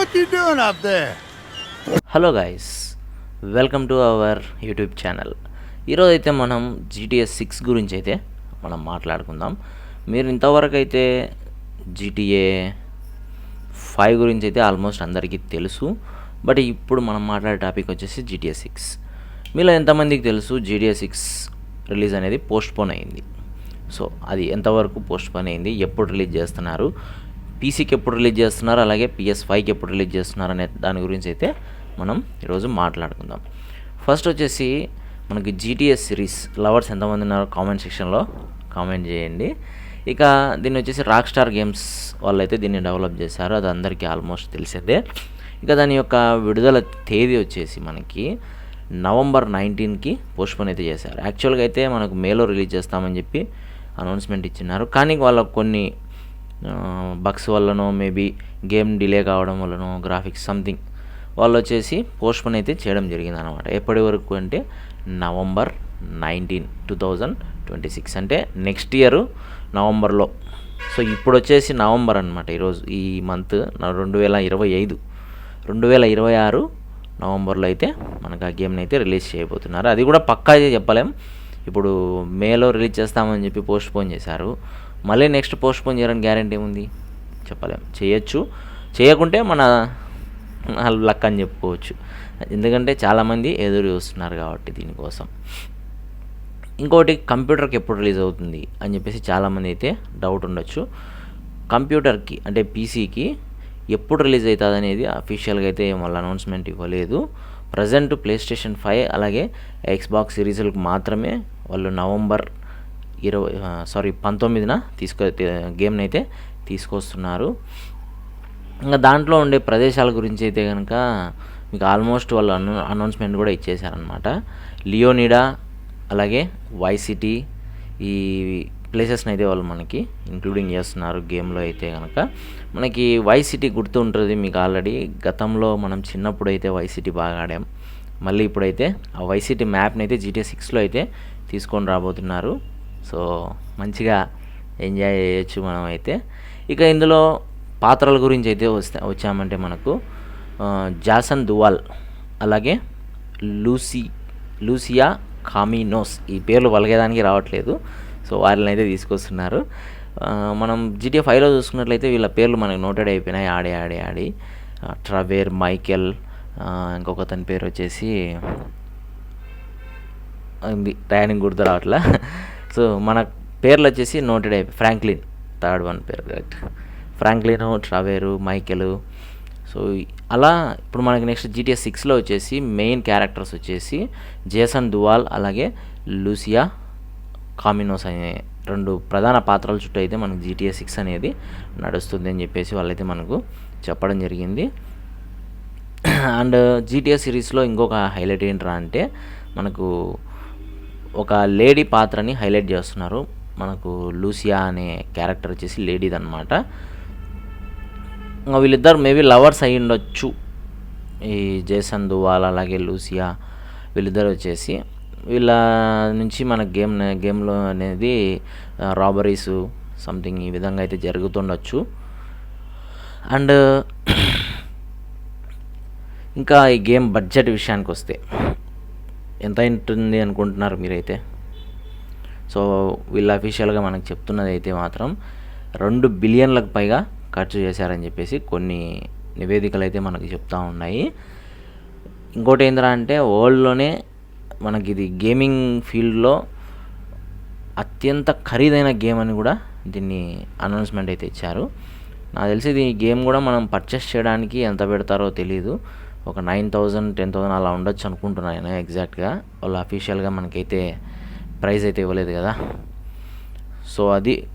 What you doing up there? Hello guys welcome to our YouTube channel ఈరోజు అయితే మనం GTS six గురించి అయితే మనం మాట్లాడుకుందాం. మీరు ఇంతవరకు అయితే జీటీఏ ఫైవ్ గురించి అయితే ఆల్మోస్ట్ అందరికీ తెలుసు. బట్ ఇప్పుడు మనం మాట్లాడే టాపిక్ వచ్చేసి జీటీఏ సిక్స్ మీలో ఎంతమందికి తెలుసు జీటీఏ సిక్స్ రిలీజ్ అనేది పోస్ట్పోన్ అయింది? సో అది ఎంతవరకు పోస్ట్పోన్ అయింది? ఎప్పుడు రిలీజ్ చేస్తున్నారు? పీసీకి ఎప్పుడు రిలీజ్ చేస్తున్నారు? అలాగే పిఎస్ ఫైవ్కి ఎప్పుడు రిలీజ్ చేస్తున్నారు? అనే దాని గురించి అయితే మనం ఈరోజు మాట్లాడుకుందాం. ఫస్ట్ వచ్చేసి మనకి జీటీఎస్ సిరీస్ లవర్స్ ఎంతమంది ఉన్నారో కామెంట్ సెక్షన్లో కామెంట్ చేయండి. ఇక దీన్ని వచ్చేసి రాక్ స్టార్ గేమ్స్ వాళ్ళైతే దీన్ని డెవలప్ చేశారు. అది అందరికీ ఆల్మోస్ట్ తెలిసిందే. ఇక దాని యొక్క విడుదల తేదీ వచ్చేసి మనకి నవంబర్ నైన్టీన్కి పోస్ట్పోన్ అయితే చేశారు. యాక్చువల్గా అయితే మనకు మేలో రిలీజ్ చేస్తామని చెప్పి అనౌన్స్మెంట్ ఇచ్చినారు. కానీ వాళ్ళ కొన్ని బగ్స్ వల్లనో మేబీ గేమ్ డిలే కావడం వల్లనో గ్రాఫిక్స్ సంథింగ్ వాళ్ళు వచ్చేసి పోస్ట్పోన్ అయితే చేయడం జరిగింది అనమాట ఎప్పటి వరకు అంటే November nineteen two thousand twenty six అంటే నెక్స్ట్ ఇయర్ నవంబర్లో. సో ఇప్పుడు వచ్చేసి నవంబర్ అనమాట ఈరోజు ఈ మంత్ రెండు వేల ఇరవై ఐదు. రెండు వేల ఇరవై ఆరు నవంబర్లో అయితే మనకు ఆ గేమ్ని అయితే రిలీజ్ చేయబోతున్నారు. అది కూడా పక్కా చెప్పలేం. ఇప్పుడు మేలో రిలీజ్ చేస్తామని చెప్పి పోస్ట్ పోన్ చేశారు. మళ్ళీ నెక్స్ట్ పోస్ట్ పోన్ చేయడానికి గ్యారంటీ ఉంది చెప్పలేం. చేయొచ్చు. చేయకుంటే మన లక్ అని చెప్పుకోవచ్చు. ఎందుకంటే చాలామంది ఎదురు చూస్తున్నారు కాబట్టి దీనికోసం. ఇంకోటి కంప్యూటర్కి ఎప్పుడు రిలీజ్ అవుతుంది అని చెప్పేసి చాలామంది అయితే డౌట్ ఉండొచ్చు. కంప్యూటర్కి అంటే పీసీకి ఎప్పుడు రిలీజ్ అవుతుంది అనేది అఫీషియల్గా అయితే వాళ్ళు అనౌన్స్మెంట్ ఇవ్వలేదు. ప్రజెంట్ ప్లే స్టేషన్ ఫైవ్ అలాగే ఎక్స్బాక్స్ సిరీస్లకు మాత్రమే వాళ్ళు నవంబర్ ఇరవై సారీ పంతొమ్మిదిన తీసుకొ గేమ్ని అయితే తీసుకొస్తున్నారు. ఇంకా దాంట్లో ఉండే ప్రదేశాల గురించి అయితే కనుక మీకు ఆల్మోస్ట్ వాళ్ళు అను అనౌన్స్మెంట్ కూడా ఇచ్చేసారనమాట లియోనిడా అలాగే వైసిటీ ఈ ప్లేసెస్ని అయితే వాళ్ళు మనకి ఇంక్లూడింగ్ చేస్తున్నారు గేమ్లో అయితే కనుక మనకి వైసిటీ గుర్తు ఉంటుంది మీకు ఆల్రెడీ. గతంలో మనం చిన్నప్పుడు అయితే వైసిటీ బాగా ఆడాం. మళ్ళీ ఇప్పుడైతే ఆ వైసిటీ మ్యాప్ని అయితే జీటీ సిక్స్లో అయితే తీసుకొని రాబోతున్నారు. సో మంచిగా ఎంజాయ్ చేయొచ్చు మనం అయితే ఇక ఇందులో పాత్రల గురించి అయితే వస్తా వచ్చామంటే మనకు జాసన్ దువాల్ అలాగే లూసీ లూసియా కామినోస్. ఈ పేర్లు పలిగేదానికి రావట్లేదు సో వారిని అయితే తీసుకొస్తున్నారు మనం జీటీఏ ఫైవ్లో చూసుకున్నట్లయితే వీళ్ళ పేర్లు మనకు నోటెడ్ అయిపోయినాయి ఆడి ఆడి ఆడి. ట్రవేర్ మైకెల్ ఇంకొక తన పేరు వచ్చేసి ఉంది టయానికి గుర్తు రావట్లా. సో మన పేర్లు వచ్చేసి నోటెడ్ అయిపోయి ఫ్రాంక్లిన్ థర్డ్ వన్ పేరు correct. Franklin Trevor Michael. So అలా ఇప్పుడు మనకి నెక్స్ట్ జీటీఎస్ సిక్స్లో వచ్చేసి మెయిన్ క్యారెక్టర్స్ వచ్చేసి జేసన్ దువాల్ అలాగే లూసియా కామినోస్ అనే రెండు ప్రధాన పాత్రల చుట్టూ అయితే మనకు జీటీఎస్ సిక్స్ అనేది నడుస్తుంది అని చెప్పేసి వాళ్ళైతే మనకు చెప్పడం జరిగింది. అండ్ జీటీఎస్ సిరీస్లో ఇంకొక హైలైట్ ఏంట్రా అంటే మనకు ఒక లేడీ పాత్రని హైలైట్ చేస్తున్నారు. మనకు లూసియా అనే క్యారెక్టర్ వచ్చేసి లేడీది అనమాట వీళ్ళిద్దరు మేబీ లవర్స్ అయి ఉండొచ్చు. ఈ జేసన్ దువాల్ అలాగే లూసియా వీళ్ళిద్దరు వచ్చేసి. వీళ్ళ నుంచి మన గేమ్ గేమ్లో అనేది రాబరీస్ సంథింగ్ ఈ విధంగా అయితే జరుగుతుండొచ్చు. అండ్ ఇంకా ఈ గేమ్ బడ్జెట్ విషయానికి వస్తే ఎంత ఉంటుంది అనుకుంటున్నారు మీరైతే? సో వీళ్ళు అఫీషియల్గా మనకు చెప్తున్నది అయితే మాత్రం రెండు బిలియన్లకు పైగా ఖర్చు చేశారని చెప్పేసి కొన్ని నివేదికలు అయితే మనకు చెప్తూ ఉన్నాయి. ఇంకోటి ఏంద్రా అంటే వరల్డ్లోనే మనకి ఇది గేమింగ్ ఫీల్డ్లో అత్యంత ఖరీదైన గేమ్ అని కూడా దీన్ని అనౌన్స్మెంట్ అయితే ఇచ్చారు. నాకు తెలిసి ఈ గేమ్ కూడా మనం పర్చేస్ చేయడానికి ఎంత పెడతారో తెలియదు ఒక నైన్ థౌజండ్ టెన్ థౌజండ్ అలా ఉండొచ్చు అనుకుంటున్నాను ఎగ్జాక్ట్గా. వాళ్ళు అఫీషియల్గా మనకైతే ప్రైస్ అయితే ఇవ్వలేదు కదా. సో అది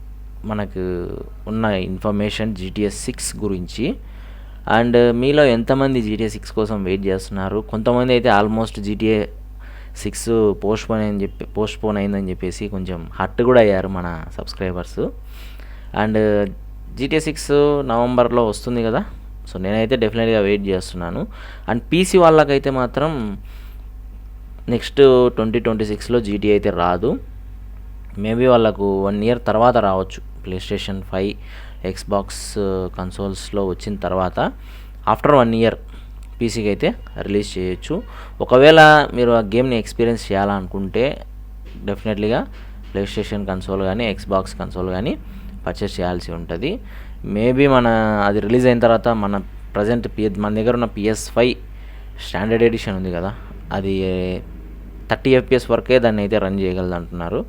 మనకు ఉన్న ఇన్ఫర్మేషన్ జీటీఎస్ సిక్స్ గురించి. అండ్ మీలో ఎంతమంది జీటీఏ సిక్స్ కోసం వెయిట్ చేస్తున్నారు? కొంతమంది అయితే almost GTA six postpone అని చెప్పి పోస్ట్ పోన్ అయిందని చెప్పేసి కొంచెం హట్ కూడా అయ్యారు మన సబ్స్క్రైబర్స్. అండ్ జీటీఏ సిక్స్ నవంబర్లో వస్తుంది కదా? సో నేనైతే డెఫినెట్గా వెయిట్ చేస్తున్నాను. అండ్ పీసీ వాళ్ళకైతే మాత్రం నెక్స్ట్ ట్వంటీ ట్వంటీ సిక్స్లో జీటీ అయితే రాదు. మేబీ వాళ్ళకు వన్ ఇయర్ తర్వాత రావచ్చు. ప్లే స్టేషన్ ఫైవ్ ఎక్స్బాక్స్ కన్సోల్స్లో uh, వచ్చిన తర్వాత. ఆఫ్టర్ వన్ ఇయర్ పీసీకి అయితే రిలీజ్ చేయొచ్చు. ఒకవేళ మీరు ఆ గేమ్ని ఎక్స్పీరియన్స్ చేయాలనుకుంటే డెఫినెట్లీగా ప్లే స్టేషన్ కన్సోల్ కానీ ఎక్స్బాక్స్ కన్సోల్ కానీ పర్చేస్ చేయాల్సి ఉంటుంది. మేబీ మన అది రిలీజ్ అయిన తర్వాత మన ప్రజెంట్ పి మన దగ్గర ఉన్న పిఎస్ ఫైవ్ స్టాండర్డ్ ఎడిషన్ ఉంది కదా. అది థర్టీ ఎఫ్పిఎస్ వరకే దాన్ని అయితే రన్ చేయగలదు అంటున్నారు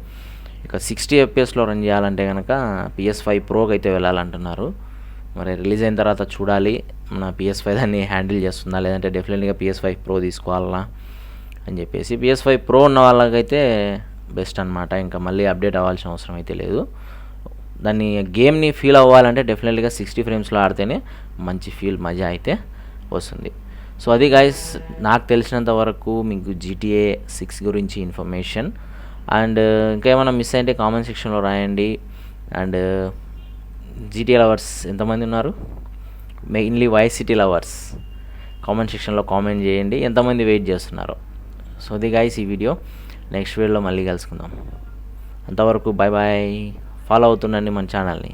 ఇక సిక్స్టీ ఎఫ్పిఎస్లో రన్ చేయాలంటే కనుక పిఎస్ ఫైవ్ ప్రోకి అయితే వెళ్ళాలంటున్నారు. మరి రిలీజ్ అయిన తర్వాత చూడాలి మన పిఎస్ ఫైవ్ దాన్ని హ్యాండిల్ చేస్తుందా లేదంటే డెఫినెట్గా పిఎస్ ఫైవ్ ప్రో తీసుకోవాలా అని చెప్పేసి. పిఎస్ ఫైవ్ ప్రో ఉన్న వాళ్ళకైతే బెస్ట్ అనమాట ఇంకా మళ్ళీ అప్డేట్ అవ్వాల్సిన అవసరం అయితే లేదు. దాన్ని గేమ్ని ఫీల్ అవ్వాలంటే డెఫినెట్గా సిక్స్టీ ఫ్రేమ్స్లో ఆడితేనే మంచి ఫీల్ మజా అయితే వస్తుంది. సో అది గాయస్ నాకు తెలిసినంత వరకు మీకు జీటీఏ సిక్స్ గురించి ఇన్ఫర్మేషన్ అండ్ ఇంకా ఏమైనా మిస్ అయితే కామెంట్ సెక్షన్లో రాయండి. అండ్ జీటీఏ లవర్స్ ఎంతమంది ఉన్నారు? Mainly Vice City lovers comment సెక్షన్లో కామెంట్ చేయండి. ఎంతమంది వెయిట్ చేస్తున్నారు. సో అది గాయస్ ఈ వీడియో నెక్స్ట్ వీడియోలో మళ్ళీ కలుసుకుందాం. అంతవరకు బాయ్ బాయ్ ఫాలో అవుతుండండి మన ఛానల్ని.